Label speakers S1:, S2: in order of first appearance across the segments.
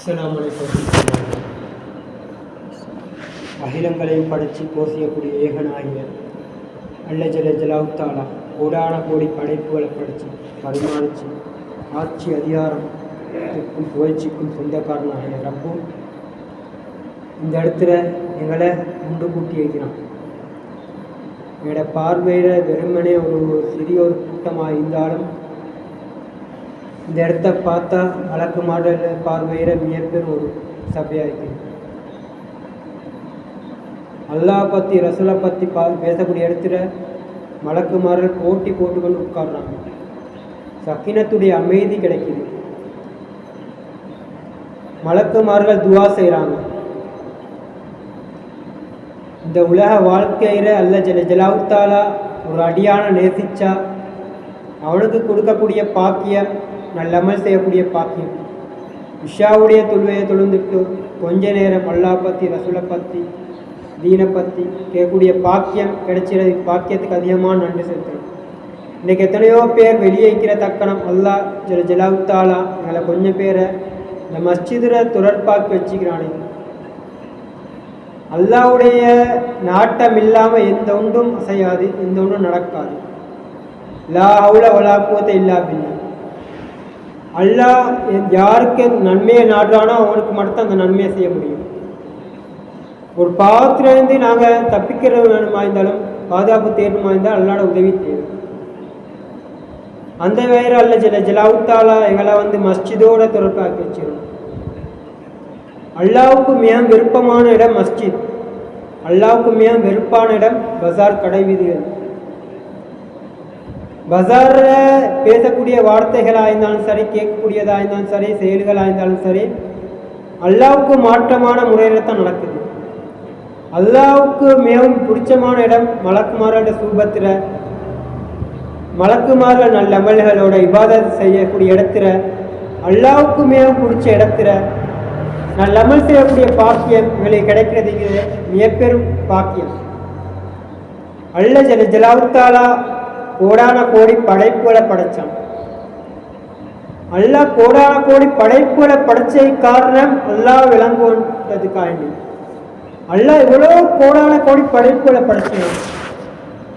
S1: அஸ்ஸலாமு அலைக்கும் அகிலங்களையும் படைத்து போசியக்கூடிய ஏகனாகிய அல்ல ஜல ஜலாவுத்தாலா கோடான கோடி படைப்புகளை படைத்து பரிமாணிச்சு ஆட்சி அதிகாரத்துக்கும் புகழ்ச்சிக்கும் சொந்தக்காரனாகிய ரப்பும் இந்த இடத்துல எங்களை உண்டு கூட்டி வைக்கிறான் என்னோட பார்வையில் வெறுமனே ஒரு சிறிய ஒரு கூட்டமாக இருந்தாலும் இந்த இடத்த பார்த்தா வழக்கு மாடல் பார்வையிட மிகப்பெரும் ஒரு சபையாக இருக்குது அல்லாஹ் பற்றி ரசூலை பற்றி பா பேசக்கூடிய இடத்துல மலக்குமார்கள் போட்டி போட்டுக்கொண்டு உட்கார்றாங்க. சக்கினத்துடைய அமைதி கிடைக்குது. மலக்குமார்கள் துவா செய்கிறாங்க இந்த உலக வாழ்க்கையில் அல்ல ஜல ஜலாவுத்தாலா ஒரு அடியான நேசிச்சா அவனுக்கு கொடுக்கக்கூடிய பாக்கியம் நல்லமல் செய்யக்கூடிய பாக்கியம். இஷாவுடைய தொழுவையை தொழுந்துட்டு கொஞ்ச நேரம் அல்லா பற்றி ரசூலை பற்றி தீனை பற்றி கேட்கக்கூடிய பாக்கியம் கிடைச்சிறது பாக்கியத்துக்கு அதிகமாக நன்றி செலுத்தணும் இன்றைக்கி எத்தனையோ பேர் வெளியே வைக்கிற தக்கணம் அல்லா ஜல ஜலாவுத்தாலா எங்களை கொஞ்சம் பேரை இந்த மஸ்ஜிதில் தொடர்பாக்கி வச்சுக்கிறானே. அல்லாவுடைய நாட்டம் இல்லாமல் எந்த ஒன்றும் அசையாது எந்த ஒன்றும் நடக்காது. லா அவுல வலா கூத்த இல்லா பின்னா அல்லாஹ் யாருக்கு நன்மையை நாடுறானோ அவனுக்கு மட்டும் அந்த நன்மையை செய்ய முடியும். ஒரு பாவத்திலிருந்து நாங்கள் தப்பிக்கிற வேணுமா இருந்தாலும் பாதுகாப்பு தேடணுமா இருந்தால் அல்லாட உதவி தேவை அந்த வேறு அல்ல ஜல ஜலாவுத்தாலா எங்களை வந்து மஸ்ஜிதோட தொடர்பாக்கி வச்சிடும் அல்லாவுக்கு மிக விருப்பமான இடம் மஸ்ஜித். அல்லாவுக்கு மிக வெறுப்பான இடம் பசார் கடை வீதிகள். பஜாரில் பேசக்கூடிய வார்த்தைகளாக இருந்தாலும் சரி கேட்கக்கூடியதாக இருந்தாலும் சரி செயல்களாக இருந்தாலும் சரி அல்லாவுக்கு மாற்றமான முறையில் தான் நடக்குது. அல்லாவுக்கு மிகவும் பிடிச்சமான இடம் மலக்குமாரோட சூபத்தில் மலக்குமார்கள் நல்ல அமல்களோட இபாதத் செய்யக்கூடிய இடத்துல அல்லாவுக்கு மிகவும் பிடிச்ச இடத்துல நல்ல அமல் செய்யக்கூடிய பாக்கியம் இவளுக்கு கிடைக்கிறதுக்கு மிகப்பெரும் பாக்கியம். அல்ல ஜல ஜலாவுத்தாலா கோடான கோடி படைப்புகளை படைச்சான். அல்லாஹ் கோடான கோடி படைப்புகளை படைச்ச காரணம் அல்லாஹ் விளங்குவதுக்காண்டி அல்லாஹ் இவ்வளோ கோடான கோடி படைப்புகளை படைச்சான்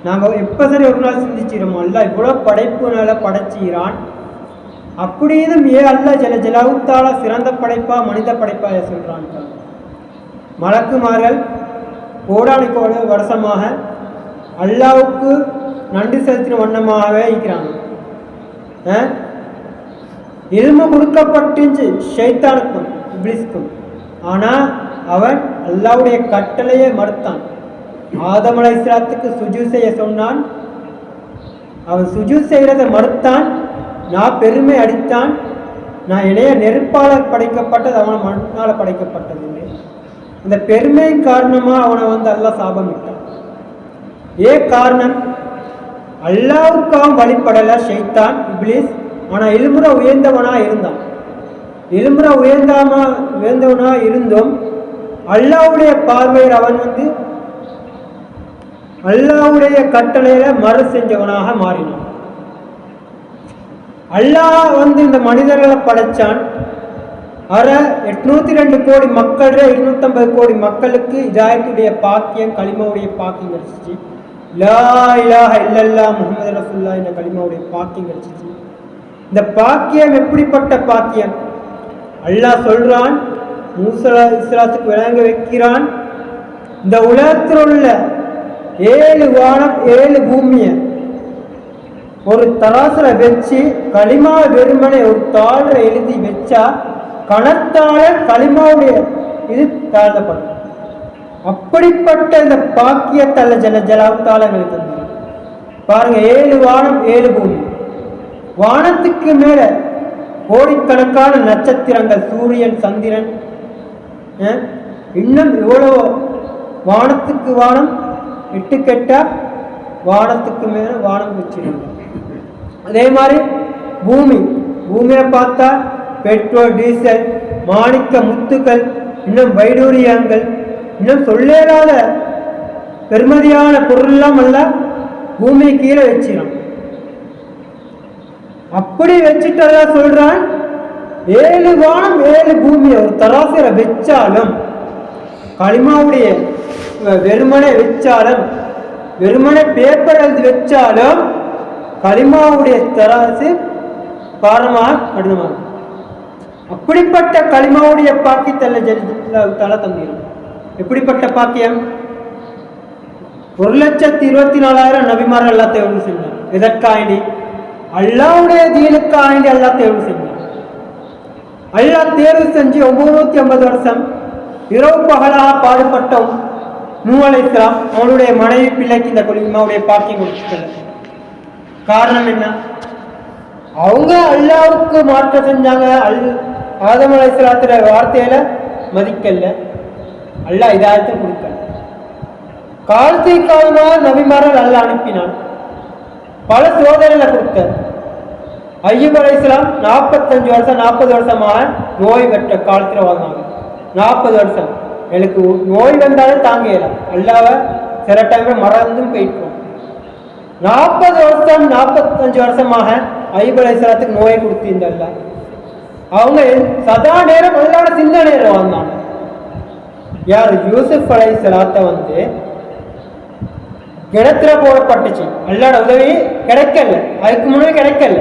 S1: நாங்கள் எப்போ சரி ஒரு நாள் சிந்திச்சிரோமோ அல்லாஹ் இவ்வளோ படைப்புகளை படைச்சிக்கிறான். அப்படியும் ஏ அல்ல ஜல ஜலாவுத்தால சிறந்த படைப்பா மனித படைப்பா சொல்கிறான் மலக்குமார்கள் கோடானு கோடு வருஷமாக அல்லாவுக்கு நன்றி செலுத்தின வண்ணமாகவே இருக்கிறாங்க. எலும்பு கொடுக்கப்பட்டுச்சு ஷைத்தானுக்கும் இப்ளிஸ்க்கும் ஆனால் அவன் அல்லாவுடைய கட்டளையை மறுத்தான். ஆதமலை இஸ்லாத்துக்கு சுஜு செய்ய சொன்னான். அவன் சுஜு செய்கிறத மறுத்தான். நான் பெருமை அடித்தான். நான் இளைய நெருப்பாளர் படைக்கப்பட்டது அவனை மண்ணால் படைக்கப்பட்டது அந்த பெருமையின் காரணமாக அவனை வந்து அல்லாஹ் சாபமிட்டான் ஏ காரணம்? அல்லாவுக்காகவும் வழிபடலை ஷைத்தான் இப்ளீஸ் ஆனால் எலும்புற உயர்ந்தவனாக இருந்தான். எலும்புற உயர்ந்தாம உயர்ந்தவனாக இருந்தும் அல்லாவுடைய பார்வையில் அவன் வந்து அல்லாவுடைய கட்டளையில மறு செஞ்சவனாக மாறினான். அல்லாஹ் வந்து இந்த மனிதர்களை படைச்சான். அற எட்நூத்தி ரெண்டு கோடி மக்கள் இருநூத்தம்பது கோடி மக்களுக்கு இதாயத்துடைய பாக்கியம் களிமாவுடைய பாக்கியம் கிடைச்சிச்சு. லா இலாஹ இல்லல்லா முகமது ரசுல்லா என்ற களிமாவுடைய பாக்கியம் கிடைச்சிச்சு இந்த பாக்கியம் எப்படிப்பட்ட பாக்கியம்? அல்லாஹ் சொல்றான் மூசலா இஸ்லாத்துக்கு விளங்க வைக்கிறான் இந்த உலகத்தில் உள்ள ஏழு வானம் ஏழு பூமியை ஒரு தராசுல வச்சு களிமா வெறுமனை ஒரு தாழ எழுதி வச்சா கணத்தால களிமாவுடைய இது தாழ்த்தப்படும். அப்படிப்பட்ட இந்த பாக்கியத்தல்ல ஜல ஜலாத்தால எங்களுக்கு தந்தது பாருங்க ஏழு வானம் ஏழு பூமி. வானத்துக்கு மேல கோடிக்கணக்கான நட்சத்திரங்கள் சூரியன் சந்திரன் இன்னும் இவ்வளோ வானத்துக்கு வானம் எட்டு கெட்டா வானத்துக்கு மேலே வானம் வச்சிருந்தாங்க அதே மாதிரி பூமி. பூமியை பார்த்தா பெட்ரோல் டீசல் மாணிக்க முத்துக்கள் இன்னும் வைடூரியங்கள் இன்னும் சொல்லேறாத பெருமதியான பொருள்லாம் அல்ல பூமி கீழே வச்சிடும் அப்படி வச்சுட்டதா சொல்றான் ஏழு வானம் ஏழு பூமியை ஒரு தராசிர வச்சாலும் களிமாவுடைய வெறுமனை வச்சாலும் வெறுமனை பேப்பர் எழுதி வச்சாலும் களிமாவுடைய தராசு பாரமாக கடினமாகும். அப்படிப்பட்ட களிமாவுடைய பாக்கியத்தல்ல தலை தந்திரும் எப்படிப்பட்ட பாக்கியம்? ஒரு லட்சத்தி இருபத்தி நாலாயிரம் நபிமார் அல்லா தேர்வு செஞ்சார் எதற்காண்டி? அல்லாவுடைய தீனுக்காண்டி அல்லா தேர்வு செஞ்சார் அல்லாஹ் தேர்வு செஞ்சு ஒன்பது ஐம்பது வருஷம் இரவு பகலாக பாடுபட்ட நூலை அவனுடைய மனைவி பிள்ளைக்கு இந்த கொலிமாவுடைய பாக்கியம் கொடுத்துட்டது. காரணம் என்ன? அவங்க அல்லாவுக்கு மாற்றம் செஞ்சாங்க. அல் ஆதம் அலைஹிஸ்ஸலாத்துடைய வார்த்தையில மதிக்கல அல்ல இதாயத்தை கொடுக்கல காலத்தை காலமாக நபிமாரல் அல்ல அனுப்பினான். பல சோதனைகளை கொடுத்தார். ஐயூப் அலைஹிஸ்ஸலாம் நாற்பத்தஞ்சு வருஷம் நாற்பது வருஷமாக நோய் பெற்ற காலத்தில் வாழ்ந்தாங்க. நாற்பது வருஷம். எனக்கு நோய் வந்தாலும் தாங்க இயலாம் அல்லாவ சில டைம்ல மறந்தும் போயிட்டோம். நாற்பது வருஷம் நாற்பத்தஞ்சு வருஷமாக ஐயூப் அலைஹிஸ்ஸலாத்துக்கு நோயை கொடுத்திருந்தல்ல அவங்க சதா நேரம் அல்லாட நேரம் வாழ்ந்தாங்க. யார்? யூசுப் அலைஹிஸ்ஸலாத்தை வந்து கிணத்துல போடப்பட்டுச்சு. அல்லாட உதவி கிடைக்கல. அதுக்கு முன்னாடி கிடைக்கல.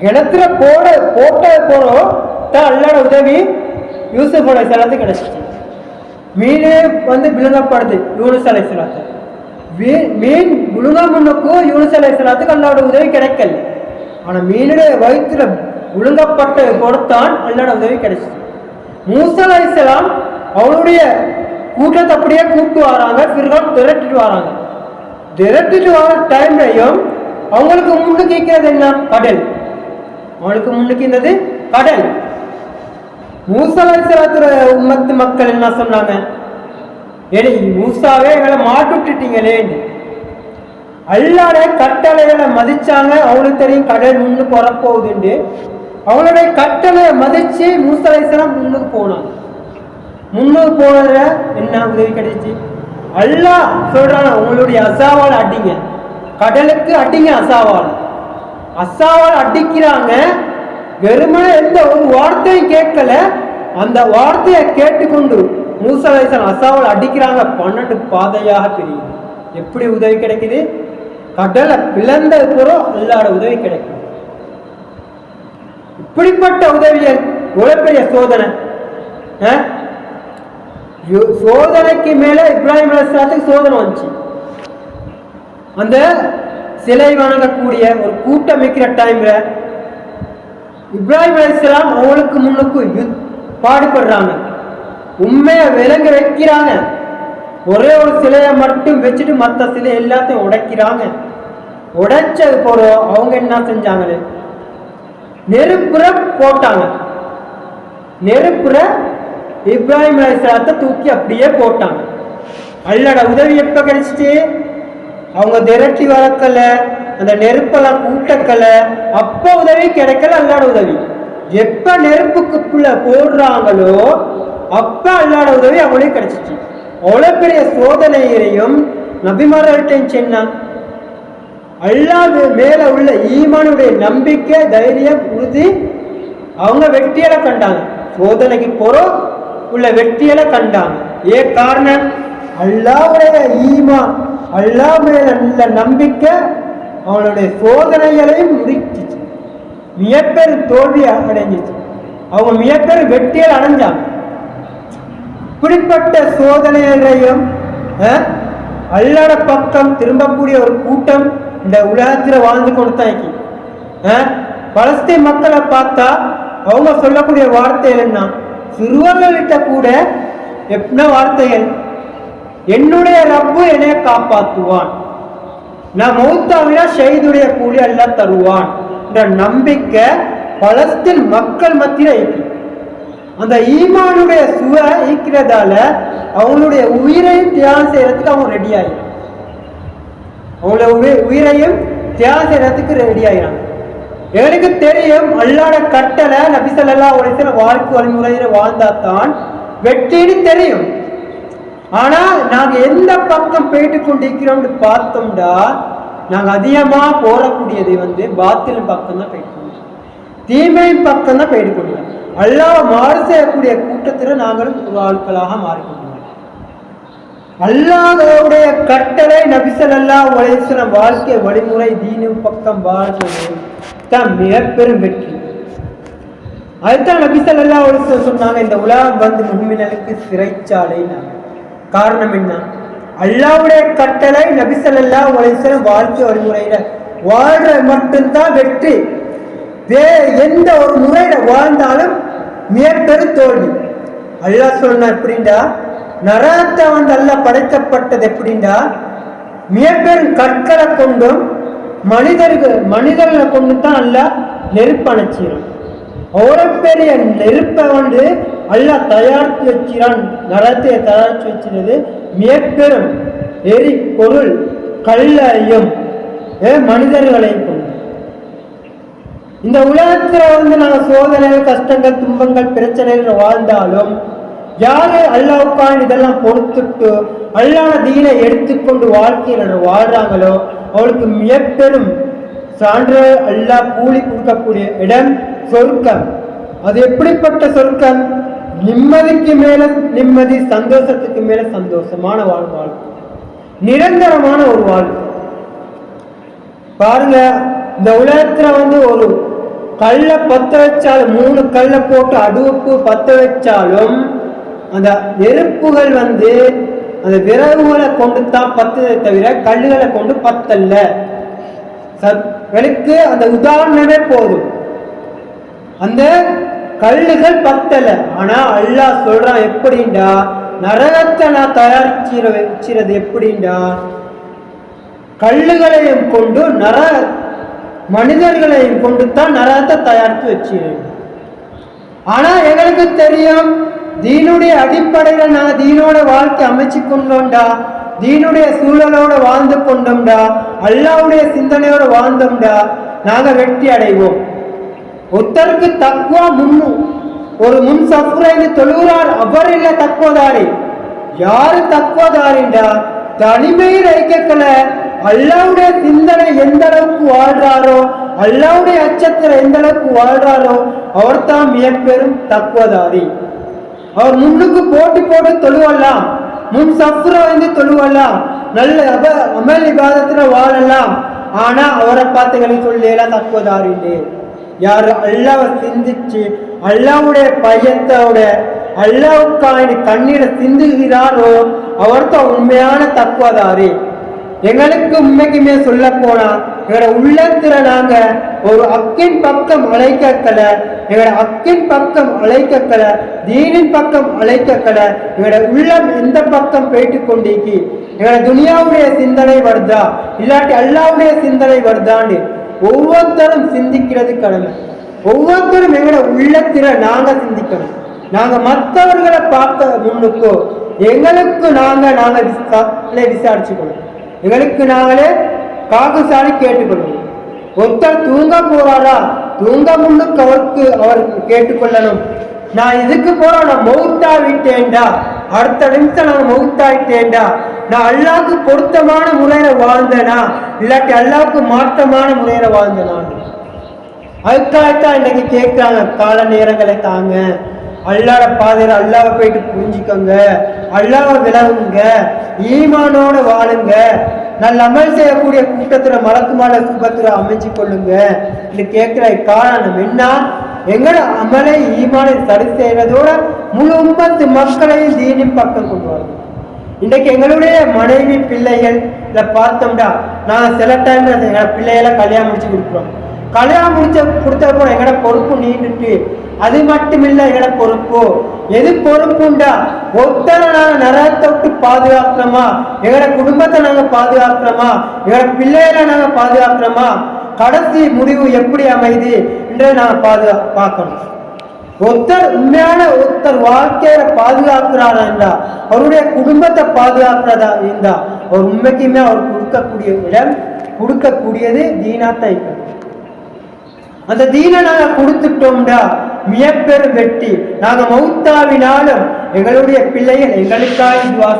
S1: கிணத்துல போட போட்ட போறோம் தான் அல்லாட உதவி யூசுப் அலை சலாத்து கிடைச்சிச்சு. மீனே வந்து விழுங்கப்படுது யூனுஸ் அலை சலாத்து மீன் விழுங்க முன்னுக்கும் யூனுஸ் அலை சலாத்துக்கு அல்லாட உதவி கிடைக்கல. ஆனா மீனுடைய வயிற்றுல விழுங்கப்பட்ட பொறுத்தான் அல்லாட உதவி கிடைச்சிச்சு. மூசா அலைசலாம் அவனுடைய கூட்டத்தை அப்படியே கூப்பிட்டு வராங்க பிறகு திரட்டிட்டு வராங்க. திரட்டிட்டு வர டைம்லையும் அவங்களுக்கு முன்னுக்கு நிற்கிறது என்ன? கடல். அவங்களுக்கு முன்னுக்கு இருந்தது கடல். மூசலாத்திர உம்மத்து மக்கள் என்ன சொன்னாங்க? ஏடி மூசாவே எங்களை மாட்டுட்டீங்களேன்னு அல்லாட கட்டளைகளை மதிச்சாங்க அவங்களுக்கு தெரியும் கடல் முன்னுக்கு வரப்போகுதுண்டு. அவங்களுடைய கட்டளையை மதிச்சு மூசலைசனம் முன்னுக்கு போனாங்க. முன்னுக்கு போனதுல என்ன உதவி கிடைச்சு? அல்லாஹ் சொல்றாங்க உங்களுடைய அசாவால் அடிங்க. கடலுக்கு அடிங்க அசாவால். அசாவால் அடிக்கிறாங்க. வெறுமனே எந்த ஒரு வார்த்தையும் கேட்கல. அந்த வார்த்தையை கேட்டுக்கொண்டு மூசலைசன் அசாவால் அடிக்கிறாங்க. பன்னெண்டு பாதையாக தெரியும் எப்படி உதவி கிடைக்குது? கடலை பிளந்த புறம் அல்லாட உதவி கிடைக்கும் இப்படிப்பட்ட உதவியை எவ்வளவு பெரிய சோதனை? ஆ? சோதனைக்கு மேல இப்ராஹிம் அலிஸ்லாத்துக்கு சோதனை வந்துச்சு. அந்த சிலை வணங்கக்கூடிய ஒரு கூட்டம் வைக்கிற டைம்ல இப்ராஹிம் அலிஸ்லாம் அவளுக்கு முன்னுக்கு பாடுபடுறாங்க. உண்மையை விலங்க வைக்கிறாங்க. ஒரே ஒரு சிலையை மட்டும் வச்சுட்டு மற்ற சிலை எல்லாத்தையும் உடைக்கிறாங்க. உடைச்சது போறோம் அவங்க என்ன செஞ்சாங்களே நெருப்புற போட்டாங்க. நெருப்புற இப்ராஹிம் அலிஸ்லாத்தை தூக்கி அப்படியே போட்டாங்க அல்லாட உதவி எப்ப கிடைச்சிச்சு? அவங்க திரட்டி வளர்க்கல அந்த நெருப்பெல்லாம் கூட்டக்கல அப்ப உதவி கிடைக்கல அல்லாட உதவி. எப்ப நெருப்புக்குள்ள போடுறாங்களோ அப்ப அல்லாட உதவி அவங்களுக்கு கிடைச்சிச்சு. அவ்வளவு பெரிய சோதனையிலையும் நபிமார்கள்ட்டையும் சொன்னான். அல்லாது மேல உள்ள ஈமானுடைய நம்பிக்கை தைரியம் உறுதி அவங்க வெற்றியலை கண்டாங்க. சோதனைக்கு போறோம் உள்ள வெற்றியெல்லாம் கண்டான். ஏன் காரணம்? அல்லாவுடைய ஈமா அல்லாஹ் மேல நல்ல நம்பிக்கை அவனுடைய சோதனைகளையும் முடிச்சிச்சு. மிகப்பெரும் தோல்வி அடைஞ்சிச்சு. அவங்க மிகப்பெரும் வெற்றியல் அடைஞ்சாங்க. இப்படிப்பட்ட சோதனைகளையும் அஹ், அல்லாட பக்கம் திரும்பக்கூடிய ஒரு கூட்டம் இந்த உலகத்தில் வாழ்ந்து கொடுத்தாக்கி பலஸ்தீன் மக்களை பார்த்தா அவங்க சொல்லக்கூடிய வார்த்தைகள் என்ன? சிறுவர்கள்கிட்ட கூட என்ன வார்த்தைகள் என்னுடைய ரப்பு என்னை காப்பாற்றுவான் நான் மௌத்தாவினா செய்துடைய கூலி எல்லாம் தருவான். என்ற நம்பிக்கை பலஸ்தீன் மக்கள் மத்தியில் இருக்கு. அந்த ஈமானுடைய சுவை ஈக்கிறதால அவங்களுடைய உயிரையும் தியாகம் செய்யறதுக்கு அவங்க ரெடி ஆகிறாங்க அவங்களுடைய உயிரையும் தியாகம் செய்யறதுக்கு ரெடி ஆகிறாங்க எனக்கு தெரியும் அல்லாட கட்டளை நபிசல்லா உலகத்தில் வாழ்க்கை வழிமுறையில் வாழ்ந்தாதான் வெற்றின்னு தெரியும். ஆனா நாங்க எந்த பக்கம் போயிட்டு கொண்டிருக்கிறோம்னு பார்த்தோம்டா நாங்க அதிகமா போறக்கூடியது வந்து பாத்திலும் பக்கம் தான் போயிட்டு தீமையின் பக்கம் தான் போயிட்டு கொண்டிருக்கோம் அல்லாஹ் மாறு செய்யக்கூடிய கூட்டத்தில் நாங்களும் ஒரு ஆட்களாக மாறிக்கொண்டோம் அல்லாஹ்வுடைய கட்டளை நபிசல்லா உலகம் வாழ்க்கை வழிமுறை தீனு பக்கம் வாழ்க்கை தான் மிகப்பெரும் வெற்றி. அதுதான் நபிசல்லா உலகம் சொன்னாங்க இந்த உலகம் வந்து முஹ்மினலுக்கு சிறைச்சாலை காரணம் என்ன? அல்லாவுடைய கட்டளை நபிசல்லா உலகம் வாழ்க்கை வழிமுறையில வாழ்ற மட்டும்தான் வெற்றி. வே எந்த ஒரு முறையில வாழ்ந்தாலும் மிகப்பெரும் தோல்வி. அல்லாஹ் சொன்ன எப்படின்டா நரகத்தை வந்து அல்ல படைக்கப்பட்டது எப்படின்டா மிகப்பெரும் கற்களை கொண்டும் மனிதர்கள் மனிதர்களை கொண்டு தான் அல்ல நெருப்பு அணைச்சிடும் அவ்வளோ பெரிய நெருப்பை வந்து அல்ல தயாரித்து வச்சிறான் நரகத்தை தயாரித்து வச்சிருந்தது மிகப்பெரும் எரி பொருள் கல்லையும் மனிதர்களையும் கொண்டு. இந்த உலகத்துல வந்து நாங்க சோதனைகள் கஷ்டங்கள் துன்பங்கள் பிரச்சனைகள் வாழ்ந்தாலும் யாரு அல்லாவுக்கான இதெல்லாம் பொறுத்துட்டு அல்லாத தீனை எடுத்துக்கொண்டு வாழ்க்கையில் வாழ்றாங்களோ அவளுக்கு மிகப்பெரும் சான்று அல்லா கூலி கொடுக்கக்கூடிய இடம் சொர்க்கம். அது எப்படிப்பட்ட சொர்க்கம்? நிம்மதிக்கு மேல நிம்மதி சந்தோஷத்துக்கு மேல சந்தோஷமான வாழ்வு வாழ்க்கை நிரந்தரமான ஒரு வாழ்வு பாருங்க இந்த உலகத்துல வந்து ஒரு கல்லை பத்த வச்சாலும் மூணு கல்லை போட்டு அடுப்பு பத்த வச்சாலும் அந்த நெருப்புகள் வந்து அந்த விறகுகளை கொண்டு தான் பத்துதை தவிர கல்லுகளை கொண்டு பத்தல்ல. சற்கு அந்த உதாரணமே போதும். அந்த கல்லுகள் பத்தல. ஆனா அல்லாஹ் சொல்றான் எப்படின்டா நரகத்தை நான் தயாரிச்சு வச்சிறது எப்படின்டா கல்லுகளையும் கொண்டு நர மனிதர்களையும் கொண்டு தான் நரகத்தை தயாரித்து வச்சிருக்கேன் ஆனா எங்களுக்கு தெரியும் தீனுடைய அடிப்படையில நான் தீனோட வாழ்க்கை அமைச்சு கொண்டோம்டா தீனுடைய சூழலோட வாழ்ந்து கொண்டோம்டா. அல்லாவுடைய சிந்தனையோட வாழ்ந்தோம்டா. நாங்க வெற்றி அடைவோம். ஒருத்தருக்கு தக்குவா முன்னு. ஒரு முன் சஃப்ரைன்னு தொழுகிறார். அவர் இல்ல தக்குவதாரி யாரு தக்குவதாரின்றா தனிமையில் ஐக்கக்கல அல்லாவுடைய சிந்தனை எந்த அளவுக்கு வாழ்றாரோ அல்லாவுடைய அச்சத்துல எந்த அளவுக்கு வாழ்றாரோ அவர் தான் மிகப்பெரும் தக்குவதாரி அவர் முன்னுக்கு போட்டி போட்டு தொழுவலாம் முன் சஃப்ரா வந்து தொழுவலாம் நல்ல அப அமல் இபாதத்துல வாழலாம். ஆனா அவரை பார்த்துகளை சொல்லலாம் தக்குவதாரி யார் அல்லாவை சிந்திச்சு அல்லாவுடைய பயத்தோட அல்லாவுக்கான கண்ணீரை சிந்துகிறாரோ அவர்தான் உண்மையான தக்குவதாரி. எங்களுக்கு உண்மைக்குமே சொல்ல போனா எங்களோட உள்ளத்துல நாங்க ஒரு அக்கின் பக்கம் அழைக்கல எங்களோட அக்கின் பக்கம் அழைக்கக்கல தீனின் பக்கம் அழைக்கக்கல எங்களோட உள்ளம் எந்த பக்கம் போயிட்டு கொண்டிருக்கு எங்களோட துனியாவுடைய சிந்தனை வருதா இல்லாட்டி அல்லாவுடைய சிந்தனை வருதான்னு ஒவ்வொருத்தரும் சிந்திக்கிறது கடமை. ஒவ்வொருத்தரும் எங்களோட உள்ளத்தில நாங்க சிந்திக்கணும். நாங்க மற்றவர்களை பார்க்க முன்னுக்கோ எங்களுக்கு நாங்க நாங்க விசா- விசாரிச்சுக்கணும். எங்களுக்கு நாங்களே காகுசாலி கேட்டுக்கொள்வோம். ஒருத்தர் தூங்க போறாரா தூங்க முன்னுக்கு அவருக்கு அவர் கேட்டுக்கொள்ளணும். நான் இதுக்கு போறேன் நான் மௌத்தா விட்டேன்டா அடுத்த நிமிஷம் நான் மௌத்தாயிட்டேன்டா. நான் அல்லாவுக்கு பொருத்தமான முறையில வாழ்ந்தேனா? இல்லாட்டி அல்லாவுக்கு மாற்றமான முறையில வாழ்ந்தேனான் அதுக்காகத்தான் இன்னைக்கு கேட்குறாங்க கால நேரங்களை தாங்க. அல்லாட பாதையில் அல்லாவை போயிட்டு புரிஞ்சுக்கோங்க. அல்லாவை விலகுங்க ஈமானோட வாழுங்க. நல்ல அமல் செய்யக்கூடிய கூட்டத்துல மலக்குமால சுபத்துல அமைச்சு கொள்ளுங்க என்று கேட்கிற காரணம் என்ன? எங்கட அமலை ஈமானை சரி செய்யறதோட முழு முப்பத்து மக்களையும் தீனின் பக்கம் கொண்டு வரணும் இன்றைக்கு எங்களுடைய மனைவி பிள்ளைகள் இதை பார்த்தோம்டா நான் சில டைம்ல எங்க பிள்ளைகளை கல்யாணம் முடிச்சு கொடுக்குறோம். கல்யாணம் முடிச்ச கொடுத்தப்போ எங்கட பொறுப்பு நீண்டுட்டு அது மட்டும் இல்லை எங்கட பொறுப்பு. எது பொறுப்புண்டா? ஒருத்தரை நாங்க நரகத்தை விட்டு பாதுகாக்கிறோமா? எங்களோட குடும்பத்தை நாங்க பாதுகாக்கிறோமா? எங்களோட பிள்ளைகளை நாங்க பாதுகாக்கிறோமா? கடைசி முடிவு எப்படி அமைதி? என்று நாங்க பாதுகா பார்க்கணும். ஒருத்தர் உண்மையான ஒருத்தர் வாழ்க்கையில பாதுகாக்கிறாரா இருந்தா? அவருடைய குடும்பத்தை பாதுகாக்கிறதா இருந்தா? அவர் உண்மைக்குமே அவர் கொடுக்கக்கூடிய இடம் கொடுக்கக்கூடியது தீனாத்தை அந்த தீனை நாங்க கொடுத்துட்டோம்டா. மிகப்பெரும் வெற்றி நாங்க மௌத்தாவினாலும் எங்களுடைய பிள்ளைகள் எங்களுக்காக துவா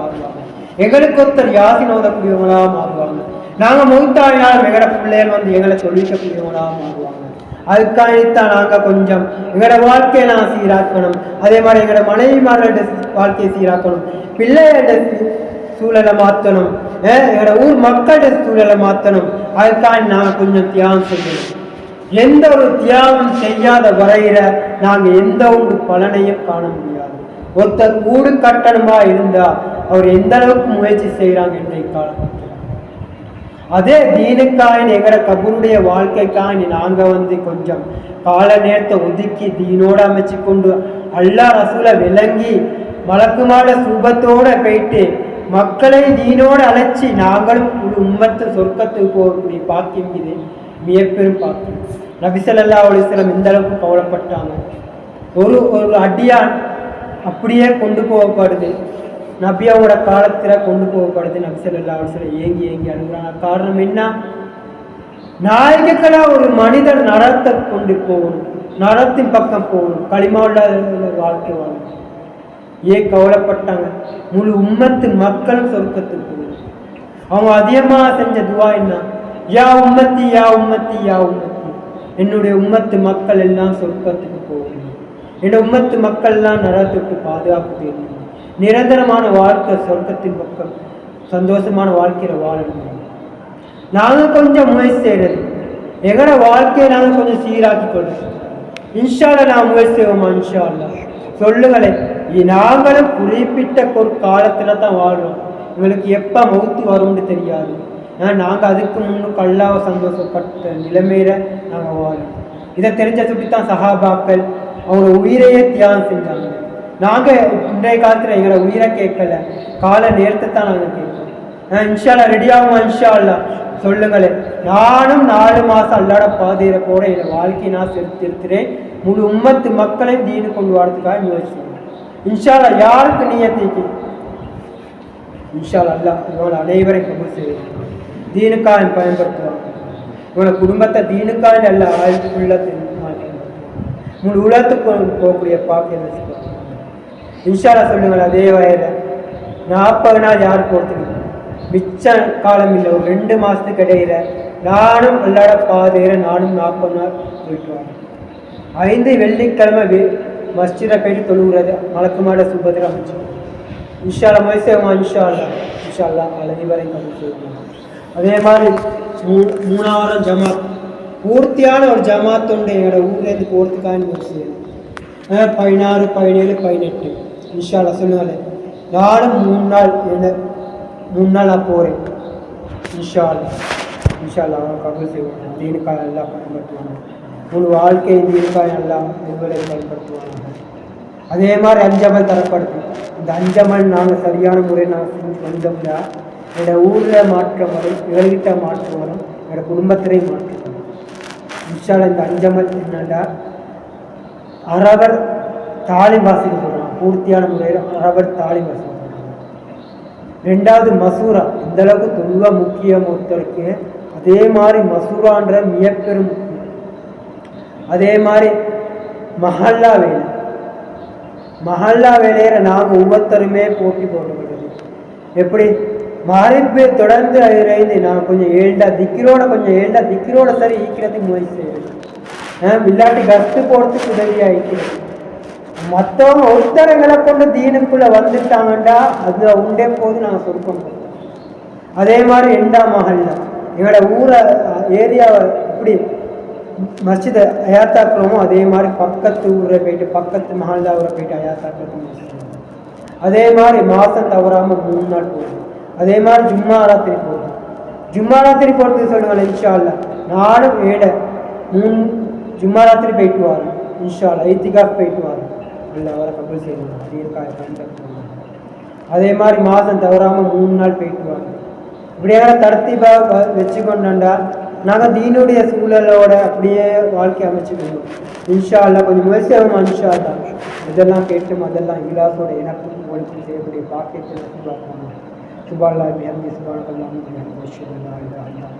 S1: மாறுவாங்க எங்களுக்கு ஒருத்தர் யாசின் ஓதக்கூடியவங்களாக மாறுவாங்க நாங்க மௌத்தாவினாலும் எங்களோட பிள்ளைகள் வந்து எங்களை சொல்லிக்கக்கூடியவங்களாக மாறுவாங்க அதுக்காகத்தான் நாங்கள் கொஞ்சம் எங்களோட வாழ்க்கையை நான் சீராக்கணும். அதே மாதிரி எங்களோட மனைவிமார்களோட வாழ்க்கையை சீராக்கணும். பிள்ளைகளோட சூழலை மாற்றணும். எங்களோட ஊர் மக்களோட சூழலை மாற்றணும். அதுக்காக நாங்கள் கொஞ்சம் தியாகம் செய்யணும். எந்த ஒரு தியாகம் செய்யாத வரையில நாங்கள் எந்த ஒரு பலனையும் காண முடியாது. ஒருத்தர் ஊடு கட்டணமா இருந்தா அவர் எந்த அளவுக்கு முயற்சி செய்கிறாங்க இன்றைய காலத்தில் அதே தீனுக்காயின் எங்கட கபருடைய வாழ்க்கைக்காய் நாங்க வந்து கொஞ்சம் கால நேரத்தை ஒதுக்கி தீனோட அமைச்சு கொண்டு அல்லா ரசூலை விளங்கி மலக்குமாட சுபத்தோட போயிட்டு மக்களை தீனோடு அழைச்சி நாங்களும் ஒரு உம்மத்து சொர்க்கத்துக்கு போகக்கூடிய பாக்கியம் இது. வியப்பெரும் பாக்கியம் நபிசல்லா அலிஸ்லம் இந்த அளவுக்கு கவலைப்பட்டாங்க. ஒரு ஒரு அடியான் அப்படியே கொண்டு போகப்படுது. நபியாவோட காலத்தில் கொண்டு போகப்படுது. நபி அலிஸ்லம் ஏங்கி ஏங்கி அழுகுறாங்க. காரணம் என்ன? நாயகங்களா ஒரு மனிதர் நரத்தை கொண்டு போகணும். நரத்தின் பக்கம் போகணும். களிமாவுள்ள வாழ்க்கை வாழும். ஏன் கவலைப்பட்டாங்க? முழு உம்மத்து மக்களும் சொர்க்கத்துக்கு போகணும். அவங்க அதிகமாக செஞ்ச துவா என்ன? யா உம்மத்தி யா உம்மத்தி யா உம்மத்தி. என்னுடைய உம்மத்து மக்கள் எல்லாம் சொர்க்கத்துக்கு போகணும் என்னோட உம்மத்து மக்கள் எல்லாம் நரத்துக்கு பாதுகாப்பு தேடணும் நிரந்தரமான வாழ்க்கை சொர்க்கத்தின் பக்கம் சந்தோஷமான வாழ்க்கையில வாழணும். நாங்கள் கொஞ்சம் முயற்சி செய்கிறது எங்களோட வாழ்க்கையை நாங்கள் கொஞ்சம் சீராக்கி கொள்றோம் இன்ஷால்ல நான் முயற்சி செய்வோமா? இன்ஷா அல்லா சொல்லுங்களேன் நாங்களும் குறிப்பிட்ட ஒரு காலத்துல தான் வாழ்றோம். எங்களுக்கு எப்போ மவுத்து வரும்னு தெரியாது. ஏன்னா நாங்கள் அதுக்கு முன்னும் கல்லாக சந்தோஷப்பட்ட நிலைமையில நாங்கள் வாழும் இதை தெரிஞ்ச சுட்டி தான் சஹாபாக்கள் அவங்க உயிரையே தியாகம் செஞ்சாங்க. நாங்கள் இன்றைய காலத்தில் எங்களை உயிரை கேட்கல. கால நேரத்தை தான் நாங்கள் கேட்கோம் ஆஹ் இன்ஷால்லா ரெடி இன்ஷால்லா இன்ஷா சொல்லுங்களேன். நானும் நாலு மாதம் அல்லாட பாதையில போட என் வாழ்க்கையை நான் செலுத்திருக்கிறேன் முழு உம்மத்து மக்களையும் தீனு கொண்டு வரதுக்காக முயற்சி இன்ஷால்லா யாருக்கு நீயத்தை இன்ஷால் அல்லா இவங்கள அனைவரையும் கபூர் செய்வேன் தீனுக்காக பயன்படுத்துவாங்க இவங்கள குடும்பத்தை தீனுக்காக நல்ல ஆயுளுக்குள்ள உங்கள் உலகத்துக்கு போகக்கூடிய பாக்கியம் வச்சுக்கோ இன்ஷால்லா சொல்லுங்கள் அதே வயதில் நாற்பது நாள் யார் போட்டுக்கணும் மிச்ச காலம் இல்லை. ஒரு ரெண்டு மாதத்துக்கு இடையில நானும் அல்லாட பாதையில நானும் நாற்பது நாள் போயிட்டு வரேன் ஐந்து வெள்ளிக்கிழமை மஸ்ஜிதை போயிட்டு தொழுகிறது மலக்குமாட சுபதிரம் அமைச்சு இன்ஷால்லா மொய்சேமா இன்ஷால்லா இன்ஷால்லா அனைவரை கபூல் செய்வோம். அதே மாதிரி மூ மூணாயிரம் ஜமாத். பூர்த்தியான ஒரு ஜமாத் உண்டு. எங்களோட ஊர்லேருந்து போகிறதுக்காக முயற்சி செய்யணும் பதினாறு பதினேழு பதினெட்டு. இன்ஷால்லா சொன்னாலே நானும் மூணு நாள் என்ன மூணு நாள் நான் போகிறேன் இன்ஷால்லா இன்ஷால்லா கபூல் செய்வாங்க தீனுக்காக எல்லாம் பயன்படுத்துவாங்க முழு வாழ்க்கையை தீனுக்காக எல்லாம் எங்களை பயன்படுத்துவாங்க அதே மாதிரி அஞ்சமல் தரப்படுத்தும் இந்த அஞ்சமல் நாங்கள் சரியான முறை நாங்கள் செஞ்சு வந்தோம்னா என்னோட ஊரில் மாற்றம் வரும் எங்கள்கிட்ட மாற்றம் வரும் என்னோட குடும்பத்திலையும் மாற்றம் வரும். இன்ஷால்லா இந்த அஞ்சமல் என்னண்டா அரவர் தாலி வாசிக்க சொல்கிறான் பூர்த்தியான முறையில் அரவர் தாலி வாசிக்க ரெண்டாவது மசூரா. இந்த அளவுக்கு தொழுவா முக்கியம் ஒருத்தருக்கு. அதே மாதிரி மசூரான்ற மிகப்பெரும் முக்கியம். அதே மாதிரி மஹல்லா வேலை. மஹல்லா வேலையில நாங்கள் ஒவ்வொருத்தருமே போட்டி போட்டுக்கிறது எப்படி? மறைப்பு தொடர்ந்து இறைந்து நான் கொஞ்சம் ஏழ்டா திக்கிரோட கொஞ்சம் ஏழ்டா திக்கிரோட சரி ஈக்கிறதுக்கு முயற்சி செய்யணும் ஆஹ் இல்லாட்டி போகிறதுக்கு உதவியாக ஈக்கிறது மற்றவங்க ஒருத்தரங்களை கொண்டு தீனுக்குள்ள வந்துட்டாங்கண்டா அது உண்டே போது நான் சொருக்கம் அதே மாதிரி எண்டா மகள்ல எங்களோட ஊரை ஏரியாவை இப்படி மஸ்ஜித் அயாத்தாக்குறோமோ அதே மாதிரி பக்கத்து ஊரை போயிட்டு பக்கத்து மஹல்லா ஊரை போயிட்டு அயாத்தாக்குறது அதே மாதிரி மாதம் தவறாமல் மூணு நாள் போகும். அதே மாதிரி ஜும்மா ராத்திரி போகணும் ஜும்மா ராத்திரி போகிறதுக்கு சொல்லுவாங்க இன்ஷா அல்லா நானும் ஏட மூணு ஜும்மா ராத்திரி போயிட்டு வரேன். இன்ஷா அல்லா ஐத்திகாஃப் போயிட்டு வரேன். இல்லை அவரை கபூல் செய்யணும் தீர்க்காய அதே மாதிரி மாதம் தவறாமல் மூணு நாள் போயிட்டு வாங்க இப்படியாக வச்சு கொண்டா நாங்கள் தீனுடைய சூழலோட அப்படியே வாழ்க்கை அமைச்சுக்கணும் இன்ஷா அல்லா கொஞ்சம் முயற்சி ஆகும்? இன்ஷா அல்லா இதெல்லாம் கேட்டும்? அதெல்லாம் இலாசோட எனக்கும் உங்களுக்கு செய்யக்கூடிய பாக்கியத்தை सुबह लाभ हम इस बार कल्ला